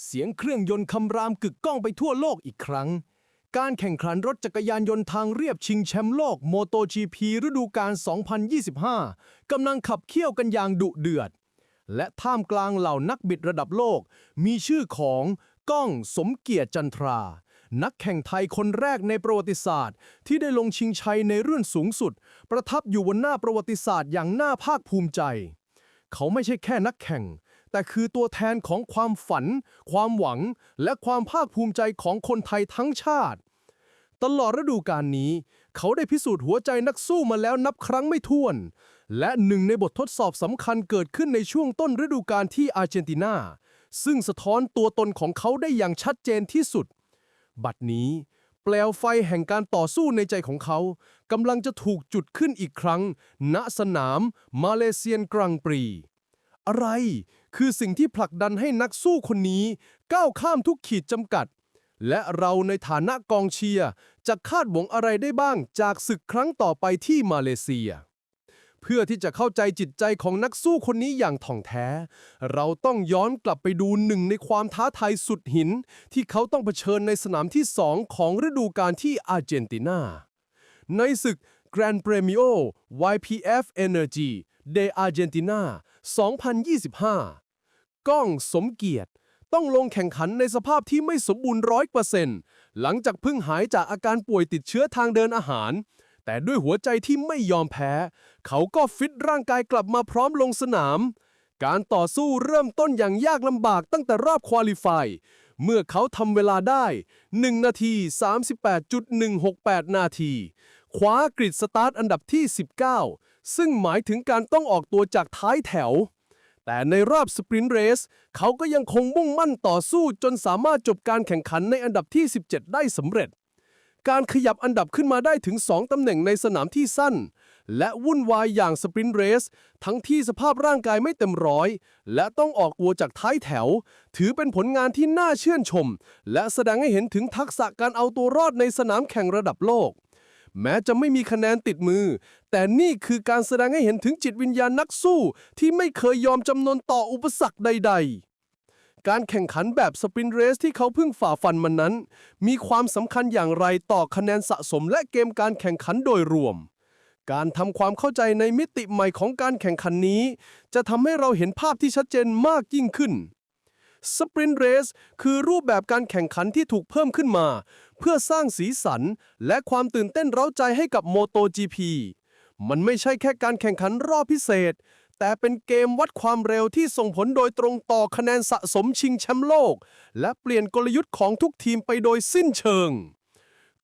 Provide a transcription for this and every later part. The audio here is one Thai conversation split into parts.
เสียงเครื่องยนต์คำรามกึกก้องไปทั่วโลกอีกครั้ง การแข่งขันรถจักรยานยนต์ทางเรียบชิงแชมป์โลก MotoGP ฤดูกาล 2025 กำลังขับเคี่ยวกันอย่างดุเดือด และท่ามกลางเหล่านักบิดระดับโลก มีชื่อของก้องสมเกียรติจันทรา นักแข่งไทยคนแรกในประวัติศาสตร์ ที่ได้ลงชิงชัยในรุ่นสูงสุด ประทับอยู่บนหน้าประวัติศาสตร์อย่างน่าภาคภูมิใจ เขาไม่ใช่แค่นักแข่ง แต่คือตัวแทนของความฝัน ความหวัง และความภาคภูมิใจของคนไทยทั้งชาติ ตลอดฤดูกาลนี้ เขาได้พิสูจน์หัวใจนักสู้มาแล้วนับครั้งไม่ถ้วน และหนึ่งในบททดสอบสำคัญเกิดขึ้นในช่วงต้นฤดูกาลที่อาร์เจนตินาซึ่งสะท้อนตัวตนของเขาได้อย่างชัดเจนที่สุด บัดนี้ เปลวไฟแห่งการต่อสู้ในใจของเขากำลังจะถูกจุดขึ้นอีกครั้ง ณสนาม มาเลเซียนกรังปรี อะไร คือสิ่งที่ผลักดันให้นักสู้คนนี้ก้าวข้ามทุกขีดจำกัด และเราในฐานะกองเชียร์จะคาดหวังอะไรได้บ้างจากศึกครั้งต่อไปที่มาเลเซีย เพื่อที่จะเข้าใจจิตใจของนักสู้คนนี้อย่างถ่องแท้ เราต้องย้อนกลับไปดูหนึ่งในความท้าทายสุดหิน ที่เขาต้องเผชิญในสนามที่สองของฤดูกาลที่อาร์เจนตินา ในศึก Gran Premio YPF Energy de Argentina 2025 ก้องสมเกียรติ ต้องลงแข่งขันในสภาพที่ไม่สมบูรณ์ร้อยเปอร์เซ็นต์หลังจากเพิ่งหายจากอาการป่วยติดเชื้อทางเดินอาหาร แต่ด้วยหัวใจที่ไม่ยอมแพ้ เขาก็ฟิตร่างกายกลับมาพร้อมลงสนาม การต่อสู้เริ่มต้นอย่างยากลำบากตั้งแต่รอบควอลิฟายเมื่อเขาทำเวลาได้ 1 นาที 38.168 นาทีคว้ากริดสตาร์ทอันดับที่ 19 ซึ่งหมายถึงการต้องออกตัวจากท้ายแถว แต่ในรอบสปรินต์เรสเขาก็ยังคงมุ่งมั่นต่อสู้จนสามารถจบการแข่งขันในอันดับที่ 17 ได้สำเร็จ การขยับอันดับขึ้นมาได้ถึง 2ตำแหน่งในสนามที่สั้น และวุ่นวายอย่างสปรินต์เรส ทั้งที่สภาพร่างกายไม่เต็มร้อย และต้องออกตัวจากท้ายแถว ถือเป็นผลงานที่น่าเชื่นชม และแสดงให้เห็นถึงทักษะการเอาตัวรอดในสนามแข่งระดับโลก แม้จะไม่มีคะแนนติดมือ แต่นี่คือการแสดงให้เห็นถึงจิตวิญญาณนักสู้ ที่ไม่เคยยอมจำนนต่ออุปสรรคใด ๆการแข่งขันแบบสปรินต์เรสที่เขาเพิ่งฝ่าฟันมันนั้น มีความสำคัญอย่างไรต่อคะแนนสะสมและเกมการแข่งขันโดยรวม การทำความเข้าใจในมิติใหม่ของการแข่งขันนี้ จะทำให้เราเห็นภาพที่ชัดเจนมากยิ่งขึ้น สปรินต์เรสคือรูปแบบการแข่งขันที่ถูกเพิ่มขึ้นมา เพื่อสร้างสีสัน และความตื่นเต้นเร้าใจให้กับ MotoGP มันไม่ใช่แค่การแข่งขันรอบพิเศษ แต่เป็นเกมวัดความเร็วที่ส่งผลโดยตรงต่อคะแนนสะสมชิงแชมป์โลก และเปลี่ยนกลยุทธ์ของทุกทีมไปโดยสิ้นเชิง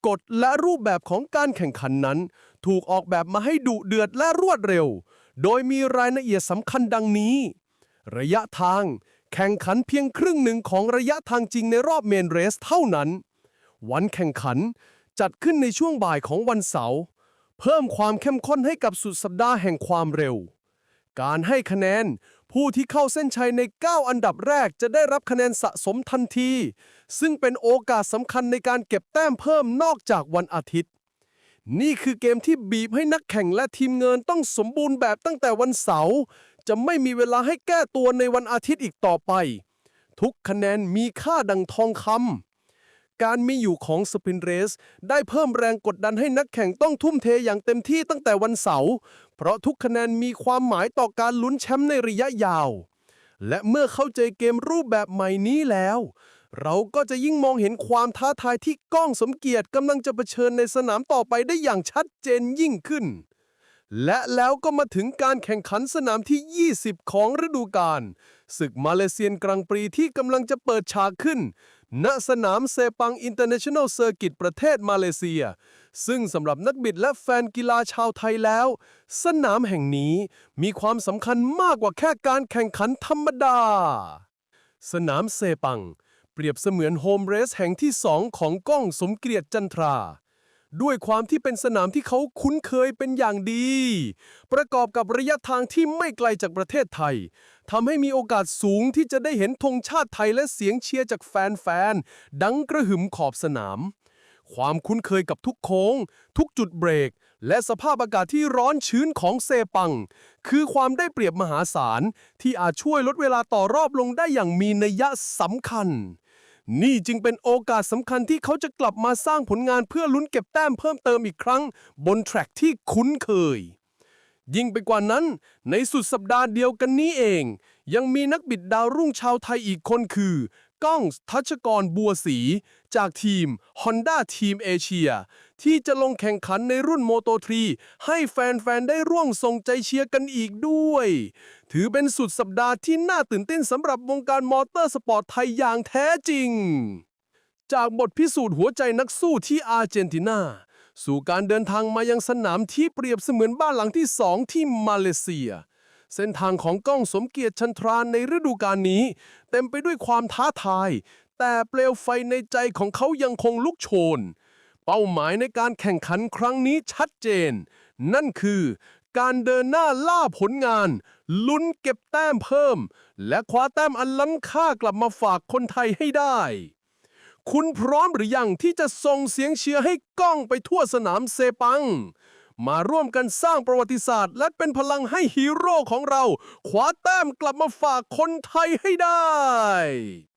กฎและรูปแบบของการแข่งขันนั้น ถูกออกแบบมาให้ดุเดือดและรวดเร็ว โดยมีรายละเอียดสำคัญดังนี้ ระยะทาง แข่งขันเพียงครึ่งหนึ่งของระยะทางจริงในรอบเมนเรสเท่านั้น วันแข่งขันจัดขึ้นในช่วงบ่ายของวันเสาร์ เพิ่มความเข้มข้นให้กับสุดสัปดาห์แห่งความเร็ว การให้คะแนนผู้ที่เข้าเส้นชัยใน 9 อันดับแรกจะได้รับคะแนนสะสมทันที ซึ่งเป็นโอกาสสำคัญในการเก็บแต้มเพิ่มนอกจากวันอาทิตย์ นี่คือเกมที่บีบให้นักแข่งและทีมเงินต้องสมบูรณ์แบบตั้งแต่วันเสาร์ จะไม่มีเวลาให้แก้ตัวในวันอาทิตย์อีกต่อไป ทุกคะแนนมีค่าดังทองคำการมีอยู่ของสปินเรส ได้เพิ่มแรงกดดันให้นักแข่งต้องทุ่มเทอย่างเต็มที่ตั้งแต่วันเสาร์เพราะทุกคะแนนมีความหมายต่อการลุ้นแชมป์ในระยะยาว และเมื่อเข้าใจเกมรูปแบบใหม่นี้แล้ว เราก็จะยิ่งมองเห็นความท้าทายที่ก้องสมเกียรติกำลังจะเผชิญในสนามต่อไปได้อย่างชัดเจนยิ่งขึ้น และแล้วก็มาถึงการแข่งขันสนามที่ 20 ของฤดูกาลศึกมาเลเซียนกรังปรีที่กำลังจะเปิดฉากขึ้น ณสนามเซปังอินเตอร์เนชั่นแนลเซอร์กิตประเทศมาเลเซีย ซึ่งสำหรับนักบิดและแฟนกีฬาชาวไทยแล้ว สนามแห่งนี้มีความสำคัญมากกว่าแค่การแข่งขันธรรมดา สนามเซปัง เปรียบเสมือนโฮมเรสแห่งที่สองของก้องสมเกียรติจันทรา ด้วยความที่เป็นสนามที่เขาคุ้นเคยเป็นอย่างดี ประกอบกับระยะทางที่ไม่ไกลจากประเทศไทยทำให้มีโอกาสสูงที่จะได้เห็นธงชาติไทยและเสียงเชียร์จากแฟนๆ ดังกระหึ่มขอบสนาม ความคุ้นเคยกับทุกโค้ง ทุกจุดเบรก และสภาพอากาศที่ร้อนชื้นของเซปัง คือความได้เปรียบมหาศาลที่อาจช่วยลดเวลาต่อรอบลงได้อย่างมีนัยสำคัญ นี่จึงเป็นโอกาสสำคัญที่เขาจะกลับมาสร้างผลงานเพื่อลุ้นเก็บแต้มเพิ่มเติมอีกครั้ง บนแทร็กที่คุ้นเคย ยิ่งไปกว่านั้น ในสุดสัปดาห์เดียวกันนี้เอง ยังมีนักบิดดาวรุ่งชาวไทยอีกคนคือ ก้องทัชกรบัวศรีจากทีม Honda Team Asia ที่จะลงแข่งขันในรุ่น Moto 3ให้แฟน ๆ ได้ร่วมส่งใจเชียร์กันอีกด้วย ถือเป็นสุดสัปดาห์ที่น่าตื่นเต้นสำหรับวงการมอเตอร์สปอร์ตไทยอย่างแท้จริง จากบทพิสูจน์หัวใจนักสู้ที่อาร์เจนตินาสู่การเดินทางมายังสนามที่เปรียบเสมือนบ้านหลังที่สองที่มาเลเซีย เส้นทางของก้องสมเกียรติชันทรานในฤดูกาลนี้ เต็มไปด้วยความท้าทาย แต่เปลวไฟในใจของเขายังคงลุกโชน เป้าหมายในการแข่งขันครั้งนี้ชัดเจน นั่นคือ การเดินหน้าล่าผลงาน ลุ้นเก็บแต้มเพิ่ม และคว้าแต้มอันล้ำค่ากลับมาฝากคนไทยให้ได้ คุณพร้อมหรือยังที่จะส่งเสียงเชียร์ให้ก้องไปทั่วสนามเซปัง มาร่วมกันสร้างประวัติศาสตร์ และเป็นพลังให้ฮีโร่ของเราคว้าแต้มกลับมาฝากคนไทยให้ได้